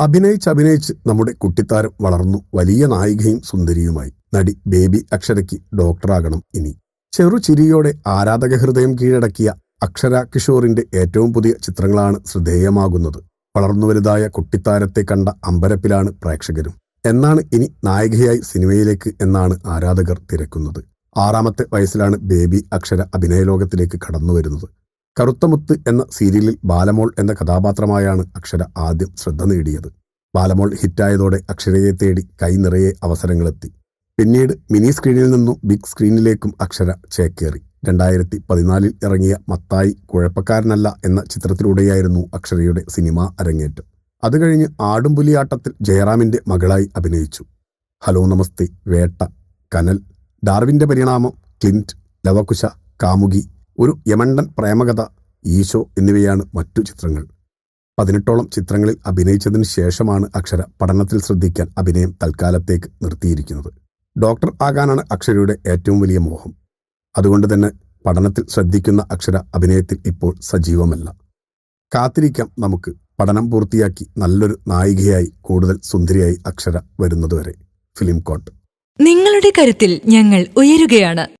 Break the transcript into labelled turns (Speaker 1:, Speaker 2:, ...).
Speaker 1: അഭിനയിച്ച് അഭിനയിച്ച് നമ്മുടെ കുട്ടിത്താരം വളർന്നു. വലിയ നായികയും സുന്ദരിയുമായി. നടി ബേബി അക്ഷരയ്ക്ക് ഡോക്ടറാകണം ഇനി. ചെറുചിരിയോടെ ആരാധക ഹൃദയം കീഴടക്കിയ അക്ഷര കിഷോറിന്റെ ഏറ്റവും പുതിയ ചിത്രങ്ങളാണ് ശ്രദ്ധേയമാകുന്നത്. വളർന്നു വലുതായ കുട്ടിത്താരത്തെ കണ്ട അമ്പരപ്പിലാണ് പ്രേക്ഷകരും. എന്നാണ് ഇനി നായികയായി സിനിമയിലേക്ക് എന്നാണ് ആരാധകർ തിരക്കുന്നത്. ആറാമത്തെ വയസ്സിലാണ് ബേബി അക്ഷര അഭിനയ ലോകത്തിലേക്ക് കടന്നു വരുന്നത് കറുത്തമുത്ത് എന്ന സീരിയലിൽ ബാലമോൾ എന്ന കഥാപാത്രമായാണ് അക്ഷര ആദ്യം ശ്രദ്ധ നേടിയത്. ബാലമോൾ ഹിറ്റായതോടെ അക്ഷരയെ തേടി കൈ നിറയെ അവസരങ്ങളെത്തി. പിന്നീട് മിനി സ്ക്രീനിൽ നിന്നും ബിഗ് സ്ക്രീനിലേക്കും അക്ഷര ചേക്കേറി. രണ്ടായിരത്തി പതിനാലിൽ ഇറങ്ങിയ മത്തായി കുഴപ്പക്കാരനല്ല എന്ന ചിത്രത്തിലൂടെയായിരുന്നു അക്ഷരയുടെ സിനിമ അരങ്ങേറ്റം. അത് കഴിഞ്ഞ് ആടുംപുലിയാട്ടത്തിൽ ജയറാമിന്റെ മകളായി അഭിനയിച്ചു. ഹലോ നമസ്തേ വേട്ട കനൽ ഡാർവിന്റെ പരിണാമം ക്ലിന്റ് ലവകുശ കാമുകി ഒരു യമണ്ടൻ പ്രേമകഥ ഈശോ എന്നിവയാണ് മറ്റു ചിത്രങ്ങൾ. പതിനെട്ടോളം ചിത്രങ്ങളിൽ അഭിനയിച്ചതിന് ശേഷമാണ് അക്ഷര പഠനത്തിൽ ശ്രദ്ധിക്കാൻ അഭിനയം തൽക്കാലത്തേക്ക് നിർത്തിയിരിക്കുന്നത്. ഡോക്ടർ ആകാനാണ് അക്ഷരയുടെ ഏറ്റവും വലിയ മോഹം. അതുകൊണ്ട് തന്നെ പഠനത്തിൽ ശ്രദ്ധിക്കുന്ന അക്ഷര അഭിനയത്തിൽ ഇപ്പോൾ സജീവമല്ല. കാത്തിരിക്കാം നമുക്ക്. പഠനം പൂർത്തിയാക്കി നല്ലൊരു നായികയായി കൂടുതൽ സുന്ദരിയായി അക്ഷര വരുന്നതുവരെ. Film coat.
Speaker 2: നിങ്ങളുടെ കരുത്തിൽ ഞങ്ങൾ ഉയരുകയാണ്.